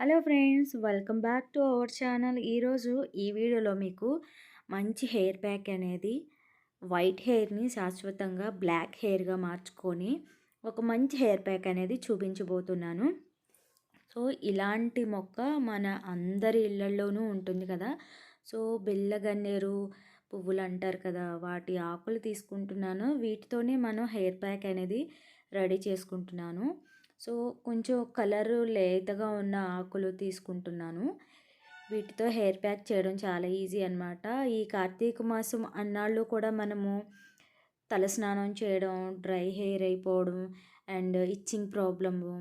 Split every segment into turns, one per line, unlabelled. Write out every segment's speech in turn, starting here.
Hello friends welcome back to our channel. ఈరోజు ఈ వీడియోలో మీకు మంచి హెయిర్ ప్యాక్ అనేది వైట్ హెయిర్ని శాశ్వతంగా బ్లాక్ హెయిర్గా మార్చుకొని ఒక మంచి హెయిర్ ప్యాక్ అనేది చూపించబోతున్నాను. సో ఇలాంటి మొక్క మన అందరి ఇళ్ళలోనూ ఉంటుంది కదా. సో బిల్లగన్నేరు పువ్వులు అంటారు కదా వాటి ఆకులు తీసుకుంటున్నాను. వీటితోనే మనం హెయిర్ ప్యాక్ అనేది రెడీ చేసుకుంటున్నాను. సో కొంచెం కలర్ లేతగా ఉన్న ఆకులు తీసుకుంటున్నాను. వీటితో హెయిర్ ప్యాక్ చేయడం చాలా ఈజీ అనమాట ఈ కార్తీక మాసం అన్నాళ్ళు కూడా మనము తలస్నానం చేయడం డ్రై హెయిర్ అయిపోవడం and itching problem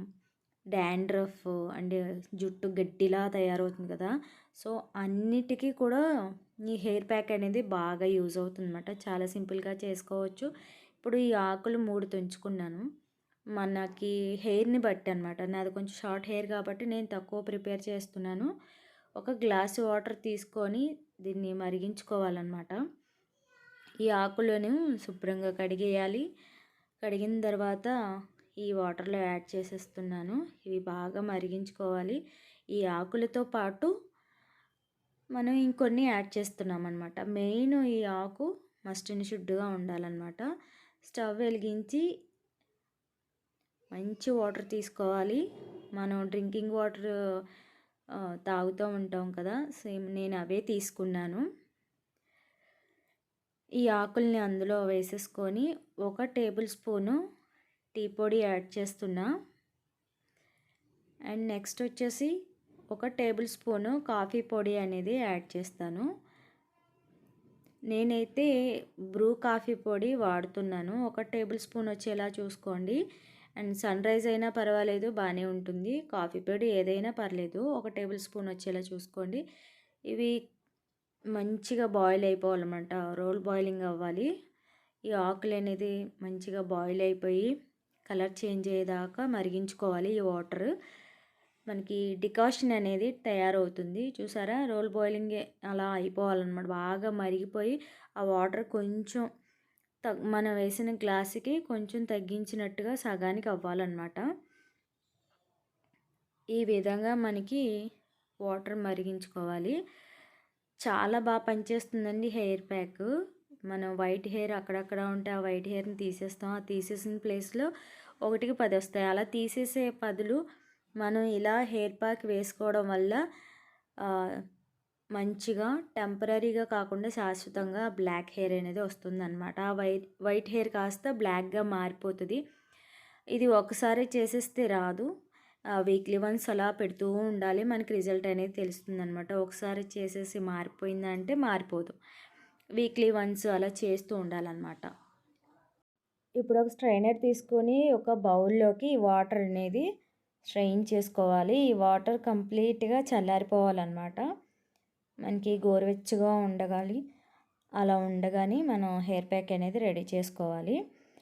dandruff and జుట్టు గడ్డిలా తయారవుతుంది కదా. సో అన్నిటికీ కూడా ఈ హెయిర్ ప్యాక్ అనేది బాగా యూజ్ అవుతుంది అనమాట చాలా సింపుల్గా చేసుకోవచ్చు. ఇప్పుడు ఈ ఆకులు మూడు తుంచుకున్నాను. మనకి హెయిర్ని బట్టి అనమాట నాది కొంచెం షార్ట్ హెయిర్ కాబట్టి నేను తక్కువ ప్రిపేర్ చేస్తున్నాను. ఒక గ్లాస్ వాటర్ తీసుకొని దీన్ని మరిగించుకోవాలన్నమాట. ఈ ఆకులను శుభ్రంగా కడిగేయాలి. కడిగిన తర్వాత ఈ వాటర్లో యాడ్ చేసేస్తున్నాను. ఇవి బాగా మరిగించుకోవాలి. ఈ ఆకులతో పాటు మనం ఇంకొన్ని యాడ్ చేస్తున్నాం అనమాట మెయిన్ ఈ ఆకు మస్ట్ షుడ్డుగా ఉండాలన్నమాట. స్టవ్ వెలిగించి మంచి వాటర్ తీసుకోవాలి. మనం డ్రింకింగ్ వాటర్ తాగుతూ ఉంటాం కదా. సేమ్ నేను అవే తీసుకున్నాను. ఈ ఆకుల్ని అందులో వేసేసుకొని ఒక టేబుల్ స్పూను టీ పొడి యాడ్ చేస్తున్నా. అండ్ నెక్స్ట్ వచ్చేసి ఒక టేబుల్ స్పూను కాఫీ పొడి అనేది యాడ్ చేస్తాను. నేనైతే బ్రూ కాఫీ పొడి వాడుతున్నాను. ఒక టేబుల్ స్పూన్ వచ్చేలా చూసుకోండి. అండ్ సన్ రైజ్ అయినా పర్వాలేదు బాగానే ఉంటుంది. కాఫీ పొడి ఏదైనా పర్లేదు ఒక టేబుల్ స్పూన్ వచ్చేలా చూసుకోండి. ఇవి మంచిగా బాయిల్ అయిపోవాలన్నమాట రోల్ బాయిలింగ్ అవ్వాలి. ఈ ఆకులు అనేది మంచిగా బాయిల్ అయిపోయి కలర్ చేంజ్ అయ్యేదాకా మరిగించుకోవాలి ఈ వాటర్. మనకి డికాషన్ అనేది తయారవుతుంది. చూసారా? రోల్ బాయిలింగ్ అలా అయిపోవాలన్నమాట బాగా మరిగిపోయి ఆ వాటర్ కొంచెం మనం వేసిన గ్లాసుకి కొంచెం తగ్గించినట్టుగా సగానికి అవ్వాలన్నమాట. ఈ విధంగా మనకి వాటర్ మరిగించుకోవాలి. చాలా బాగా పనిచేస్తుందండి హెయిర్ ప్యాక్. మనం వైట్ హెయిర్ అక్కడక్కడ ఉంటే ఆ వైట్ హెయిర్ని తీసేస్తాం. ఆ తీసేసిన ప్లేస్లో ఒకటికి పది వస్తాయి. అలా తీసేసే పదులు మనం ఇలా హెయిర్ ప్యాక్ వేసుకోవడం వల్ల మంచిగా టెంపరీగా కాకుండా శాశ్వతంగా బ్లాక్ హెయిర్ అనేది వస్తుందన్నమాట. ఆ వైట్ వైట్ హెయిర్ కాస్త బ్లాక్గా మారిపోతుంది. ఇది ఒకసారి చేసేస్తే రాదు. వీక్లీ వన్స్ అలా పెడుతూ ఉండాలి. మనకి రిజల్ట్ అనేది తెలుస్తుంది అనమాట ఒకసారి చేసేసి మారిపోయిందంటే మారిపోదు. వీక్లీ వన్స్ అలా చేస్తూ ఉండాలన్నమాట. ఇప్పుడు ఒక స్ట్రైనర్ తీసుకొని ఒక బౌల్లోకి వాటర్ అనేది స్ట్రెయిన్ చేసుకోవాలి. ఈ వాటర్ కంప్లీట్గా చల్లారిపోవాలన్నమాట. మనకి గోరువెచ్చగా ఉండగాలి. అలా ఉండగానే మనం హెయిర్ ప్యాక్ అనేది రెడీ చేసుకోవాలి.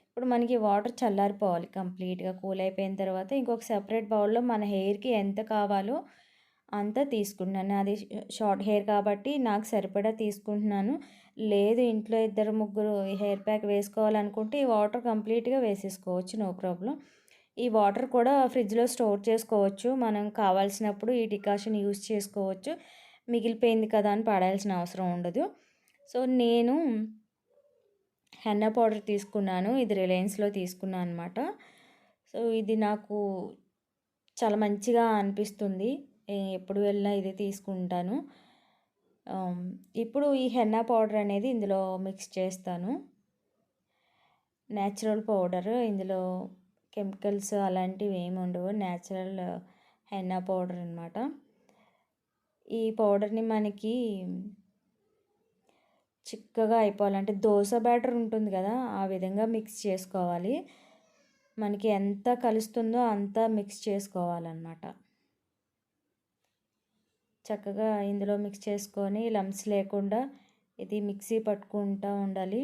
ఇప్పుడు మనకి వాటర్ చల్లారిపోవాలి కంప్లీట్గా. కూల్ అయిపోయిన తర్వాత ఇంకొక సెపరేట్ బౌల్లో మన హెయిర్కి ఎంత కావాలో అంతా తీసుకుంటున్నాను. అది షార్ట్ హెయిర్ కాబట్టి నాకు సరిపడా తీసుకుంటున్నాను. లేదు ఇంట్లో ఇద్దరు ముగ్గురు హెయిర్ ప్యాక్ వేసుకోవాలనుకుంటే ఈ వాటర్ కంప్లీట్గా వేసేసుకోవచ్చు నో ప్రాబ్లం. ఈ వాటర్ కూడా ఫ్రిడ్జ్లో స్టోర్ చేసుకోవచ్చు. మనం కావాల్సినప్పుడు ఈ డికాషన్ యూస్ చేసుకోవచ్చు. మిగిలిపోయింది కదా అని పడాల్సిన అవసరం ఉండదు. సో నేను హెన్న పౌడర్ తీసుకున్నాను. ఇది రిలయన్స్లో తీసుకున్నాను అనమాట సో ఇది నాకు చాలా మంచిగా అనిపిస్తుంది. ఎప్పుడు వెళ్ళినా ఇది తీసుకుంటాను. ఇప్పుడు ఈ హెన్నా పౌడర్ అనేది ఇందులో మిక్స్ చేస్తాను. Natural powder. ఇందులో కెమికల్స్ అలాంటివి ఏమి ఉండవు. న్యాచురల్ హెన్నా పౌడర్ అనమాట ఈ పౌడర్ని మనకి చిక్కగా అయిపోవాలంటే దోశ బ్యాటర్ ఉంటుంది కదా ఆ విధంగా మిక్స్ చేసుకోవాలి. మనకి ఎంత కలుస్తుందో అంత మిక్స్ చేసుకోవాలన్నమాట. చక్కగా ఇందులో మిక్స్ చేసుకొని లమ్స్ లేకుండా ఇది మిక్సీ పట్టుకుంటూ ఉండాలి.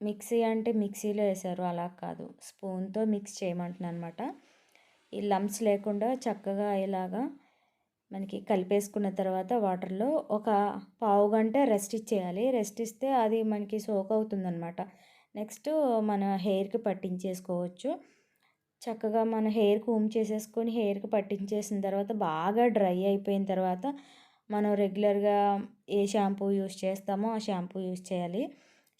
మిక్సీ అంటే మిక్సీలో వేసారు అలా కాదు. స్పూన్తో మిక్స్ చేయమంటున్నాను అనమాట ఈ లమ్స్ లేకుండా చక్కగా ఇలాగా మనకి కలిపేసుకున్న తర్వాత వాటర్లో ఒక పావు గంట రెస్ట్ ఇచ్చేయాలి. రెస్ట్ ఇస్తే అది మనకి సోక్ అవుతుందన్నమాట. నెక్స్ట్ మన హెయిర్కి పట్టించేసుకోవచ్చు. చక్కగా మన హెయిర్ కూమ్ చేసేసుకొని హెయిర్కి పట్టించేసిన తర్వాత బాగా డ్రై అయిపోయిన తర్వాత మనం రెగ్యులర్గా ఏ షాంపూ యూస్ చేస్తామో ఆ షాంపూ యూస్ చేయాలి.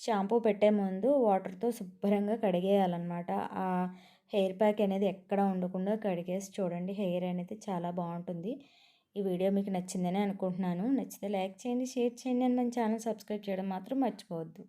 షాంపూ పెట్టే ముందు వాటర్తో శుభ్రంగా కడిగేయాలన్నమాట. ఆ హెయిర్ ప్యాక్ అనేది ఎక్కడ ఉండకుండా కడిగేసి చూడండి. హెయిర్ అనేది చాలా బాగుంటుంది. ఈ వీడియో మీకు నచ్చిందని అనుకుంటున్నాను. నచ్చితే లైక్ చేయండి షేర్ చేయండి అని మన ఛానల్ సబ్స్క్రైబ్ చేయడం మాత్రం మర్చిపోవద్దు.